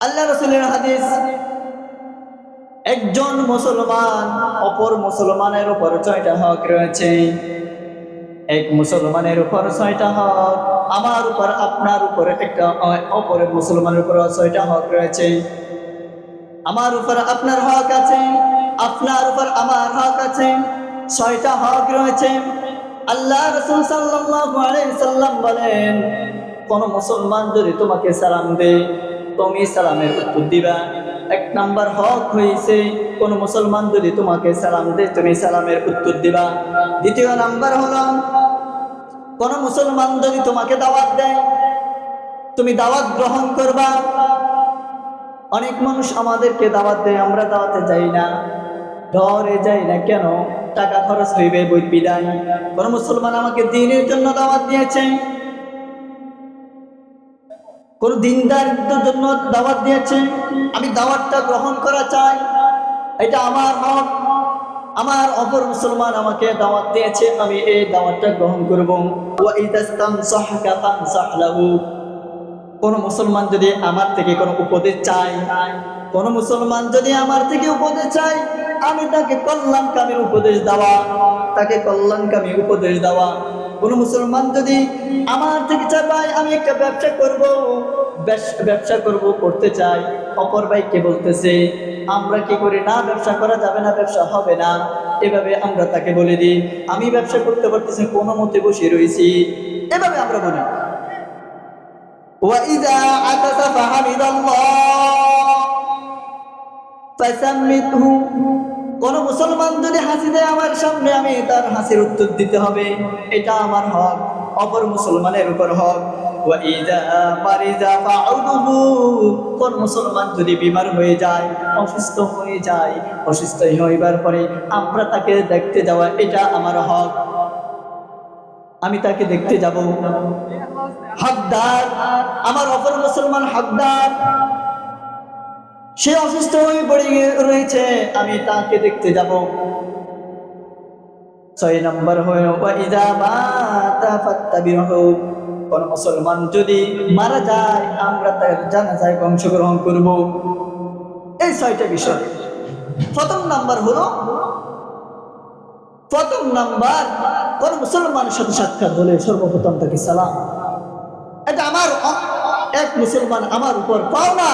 আল্লাহ রসুলের হাদিস, একজন মুসলমান অপর মুসলমানের উপর ছয়টা হক রয়েছে। এক মুসলমানের উপর ছয়টা হক, আমার উপর, আপনার উপর, একটা অপর মুসলমানের উপর ছয়টা হক রয়েছে। আমার উপর আপনার হক আছে, আপনার উপর আমার হক আছে, ছয়টা হক রয়েছে। আল্লাহ রসুল সাল্লাম বলেন, কোন মুসলমান যদি তোমাকে সালাম দে তুমি সালামের উত্তর দিবা। এক নাম্বার হক হয়েছে কোন মুসলমান যদি তোমাকে সালাম দেয়, তুমি সালামের উত্তর দিবা। দ্বিতীয় নাম্বার হলো, কোন মুসলমান যদি তোমাকে দাওয়াত দেয়, তুমি দাওয়াত গ্রহণ করবা। অনেক মানুষ আমাদেরকে দাওয়াত দেয়, আমরা দাওয়াতে যাই না। ডরে যাই না কেন? টাকা খরচ হইবে বই বিদায়। কোন মুসলমান আমাকে দিনের জন্য দাওয়াত দিয়েছে। কোন দিনদারদের জন্য দাওয়াত দিয়েছে। আমি দাওয়াতটা গ্রহণ করা চাই। এটা আমার হক আমার অপর মুসলমান আমাকে দাওয়াত দিয়েছে, আমি এই দাওয়াতটা গ্রহণ করব। কোন মুসলমান যদি আমার থেকে কোনো উপদেশ চায়, কোন মুসলমান যদি আমার থেকে উপদেশ চায়, আমি তাকে কল্যাণকামী উপদেশ দেওয়া, তাকে কল্যাণকামী উপদেশ দেওয়া। কোন মুসলমান যদি আমার থেকে চায় আমি একটা ব্যবসা করব ব্যস- ব্যবসা করব করতে চাই অপর ভাইকে বলতেছে আমরা কি করি না ব্যবসা করা যাবে না ব্যবসা হবে না এভাবে আমরা তাকে বলে দিই আমি ব্যবসা করতে পারতেছি কোনো মতে বসে রয়েছি এভাবে আমরা বলি وإذا عطس فحمد الله فسمته কোন মুসলমান যদি হাসি দেয় আমার সামনে, আমি তার হাসির উত্তর দিতে হবে। এটা আমার হক, অপর মুসলমানের উপর হক। কোন মুসলমান যদি বিমার হয়ে যায়, অসুস্থ হয়ে যায় অসুস্থ হইবার পরে আমরা তাকে দেখতে যাওয়া, এটা আমার হক। আমি তাকে দেখতে যাব। হকদার, আমার অপর মুসলমান হকদার। সে অসুস্থ হয়ে পড়ে রয়েছে, আমি তাকে দেখতে যাব। ছয় নম্বর হয়ে কোন মুসলমান যদি মারা যায়, আমরা তার জানাজায় অংশগ্রহণ করব। এই ছয়টা বিষয়। প্রথম নাম্বার হলো, প্রথম নাম্বার, কোন মুসলমানের সাথে সাক্ষাৎ হলে সর্বপ্রথম তাকে সালাম। এটা আমার এক মুসলমান আমার উপর পাওনা।